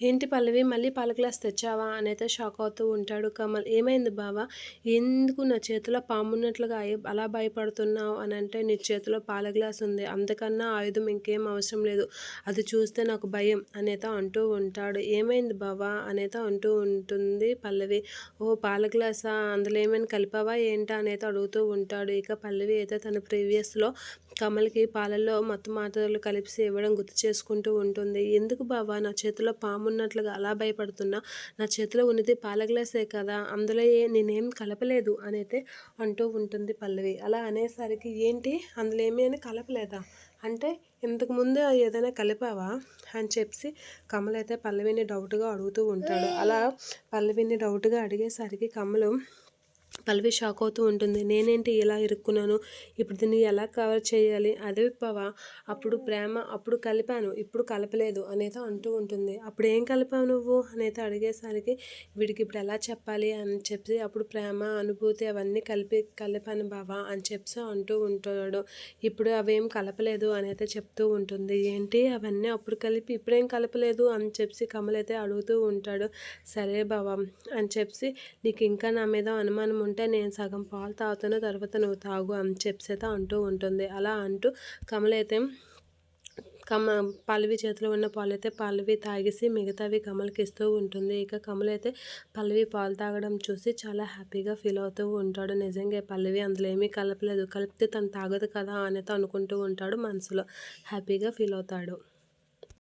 ఏంటి పల్లవి? మళ్ళీ పాల గ్లాస్ తెచ్చావా? అనైతే షాక్ అవుతూ ఉంటాడు కమల్. ఏమైంది బావా? ఎందుకు నా చేతిలో పామున్నట్లుగా అలా భయపడుతున్నావు? అని అంటే నీ చేతిలో పాల గ్లాస్ ఉంది. అంతకన్నా ఆయుధం ఇంకేం అవసరం లేదు. అది చూస్తే నాకు భయం అనేత అంటూ ఉంటాడు. ఏమైంది బావా? అనేత అంటూ ఉంటుంది పల్లవి. ఓ పాల గ్లాసా? అందులో ఏమైనా కలిపావా? ఏంటా? అనేది అడుగుతూ ఉంటాడు. ఇక పల్లవి అయితే తన ప్రీవియస్లో కమల్కి పాలల్లో మత్తు మాటలు కలిపి ఇవ్వడం గుర్తు చేసుకుంటూ ఉంటుంది. ఎందుకు బావా? నా చేతిలో పాము ఉన్నట్లుగా అలా భయపడుతున్నా నా చేతిలో ఉన్నది పాల గ్లాసే కదా అందులో ఏ నేనేం కలపలేదు అనైతే అంటూ ఉంటుంది పల్లవి. అలా అనేసరికి ఏంటి అందులో ఏమీ అని కలపలేదా? అంటే ఇంతకు ముందు ఏదైనా కలిపావా? అని చెప్పి కమల్ అయితే పల్లవిని డౌట్గా అడుగుతూ ఉంటాడు. అలా పల్లవిని డౌట్గా అడిగేసరికి కమలు పల్లవి షాక్ అవుతూ ఉంటుంది. నేనేంటి ఇలా ఇరుక్కున్నాను? ఇప్పుడు దీన్ని ఎలా కవర్ చేయాలి? అదే పవా అప్పుడు ప్రేమ అప్పుడు కలిపాను ఇప్పుడు కలపలేదు అనేది అంటూ ఉంటుంది. అప్పుడు ఏం కలిపావు నువ్వు? అనేది అడిగేసరికి వీడికి ఇప్పుడు ఎలా చెప్పాలి అని చెప్పి అప్పుడు ప్రేమ అనుభూతి అవన్నీ కలిపి కలిపాను బావా అని చెప్పి అంటూ ఉంటాడు. ఇప్పుడు అవేం కలపలేదు అనేది చెప్తూ ఉంటుంది. ఏంటి? అవన్నీ అప్పుడు కలిపి ఇప్పుడేం కలపలేదు అని చెప్పి కమలైతే అడుగుతూ ఉంటాడు. సరే బావా అని చెప్పి నీకు ఇంకా నా మీద అనుమానం ఉంటే నేను సగం పాలు తాగుతాను తర్వాత నువ్వు తాగు అని చెప్పేత అంటూ ఉంటుంది. అలా అంటూ కమలైతే కమ పల్లవి చేతిలో ఉన్న పాలు అయితే పల్లవి తాగేసి మిగతావి కమలకి ఇస్తూ ఉంటుంది. ఇక కమల్ అయితే పల్లవి పాలు తాగడం చూసి చాలా హ్యాపీగా ఫీల్ అవుతూ ఉంటాడు. నిజంగా పల్లవి అందులో ఏమీ కలపలేదు. కలిపితే తను తాగదు కదా అనేది అనుకుంటూ ఉంటాడు. మనసులో హ్యాపీగా ఫీల్ అవుతాడు.